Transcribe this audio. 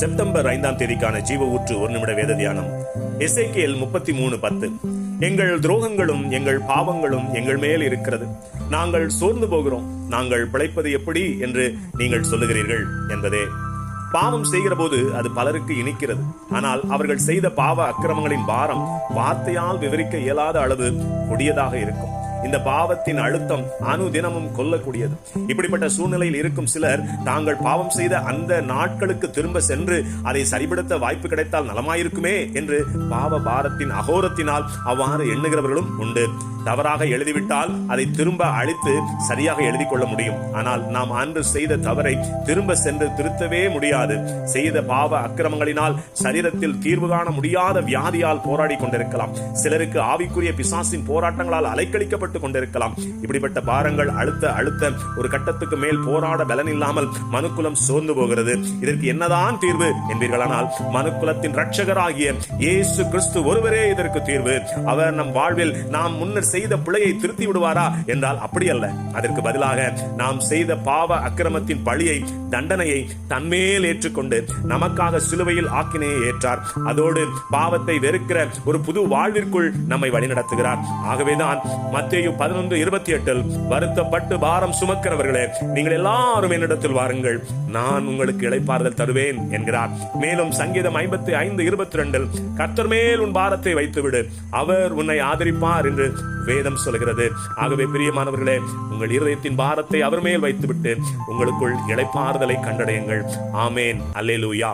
September ஐந்தாம் தேதிக்கான ஜீவ ஊற்று ஒரு நிமிட வேத தியானம். எஸ்ஐகேஎல் முப்பத்தி மூணு பத்து. எங்கள் துரோகங்களும் எங்கள் பாவங்களும் எங்கள் மேல் இருக்கிறது. நாங்கள் சோர்ந்து போகிறோம். நாங்கள் பிழைப்பது எப்படி என்று நீங்கள் சொல்லுகிறீர்கள் என்பதே. பாவம் செய்கிற போது அது பலருக்கு இனிக்கிறது. ஆனால் அவர்கள் செய்த பாவ அக்கிரமங்களின் பாரம் வார்த்தையால் விவரிக்க இயலாத அளவு கொடியதாக இருக்கும். இந்த பாவத்தின் அழுத்தம் அனுதினமும் கொல்லக்கூடியது. இப்படிப்பட்ட சூழ்நிலையில் இருக்கும் சிலர் தாங்கள் பாவம் செய்த அந்த நாட்களுக்கு திரும்ப சென்று அதை சரிபடுத்த வாய்ப்பு கிடைத்தால் நலமாயிருக்குமே என்று பாவ பாரத்தின் அகோரத்தினால் அவ்வாறு எண்ணுகிறவர்களும் உண்டு. தவறாக எழுதிவிட்டால் அதை திரும்ப அழித்து சரியாக எழுதி கொள்ள முடியும். ஆனால் நாம் அன்று செய்த தவறை திரும்ப சென்று திருத்தவே முடியாது. செய்த பாவ அக்கிரமங்களினால் சரீரத்தில் தீர்வு காண முடியாத வியாதியால் போராடி கொண்டிருக்கலாம். சிலருக்கு ஆவிக்குரிய பிசாசின் போராட்டங்களால் அலைக்கழிக்கப்பட்டு கொண்டிருக்கலாம். இப்படிப்பட்ட பாரங்கள் அழுத்த அழுத்த ஒரு கட்டத்துக்கு மேல் போராட பலன் இல்லாமல் மனுக்குலம் சோர்ந்து போகிறது. இதற்கு என்னதான் தீர்வு என்பீர்களானால் மனுக்குலத்தின் ரட்சகராகிய இயேசு கிறிஸ்து ஒருவரே இதற்கு தீர்வு. அவர் நம் வாழ்வில் நாம் முன்னர் செய்த பிழையை திருத்தி விடுவாரா என்றால் அப்படி அல்ல அதற்கு பதிலாக நாம் செய்த பாவ அக்கிரமத்தின் பழியை தண்டனையை தன்மேல் ஏற்றுக்கொண்டு நமக்காக சிலுவையில் ஆக்கினையை ஏற்றார். அதோடு பாவத்தை வெறுக்கிற ஒரு புது வாழ்விற்குள் நம்மை வழிநடத்துகிறார். ஆகவேதான் மத்திய பதினொன்று இருபத்தி எட்டில் வருத்தப்பட்டு பாரம் சுமக்கிறவர்களே நீங்கள் எல்லாரும் என்னிடத்தில் வாருங்கள். நான் உங்களுக்கு இளைப்பாறுதல் தருவேன் என்கிறார். மேலும் சங்கீதம் ஐம்பத்தி ஐந்து இருபத்தி ரெண்டில் கர்த்தர் மேல் உன் பாரத்தை வைத்துவிடு அவர் உன்னை ஆதரிப்பார் என்று வேதம் சொல்கிறது. ஆகவே பிரியமானவர்களே உங்கள் இருதயத்தின் பாரத்தை அவர் மேல் வைத்துவிட்டு உங்களுக்குள் இழைப்பாறுதலை கண்டடையுங்கள். ஆமேன். அல்லேலூயா.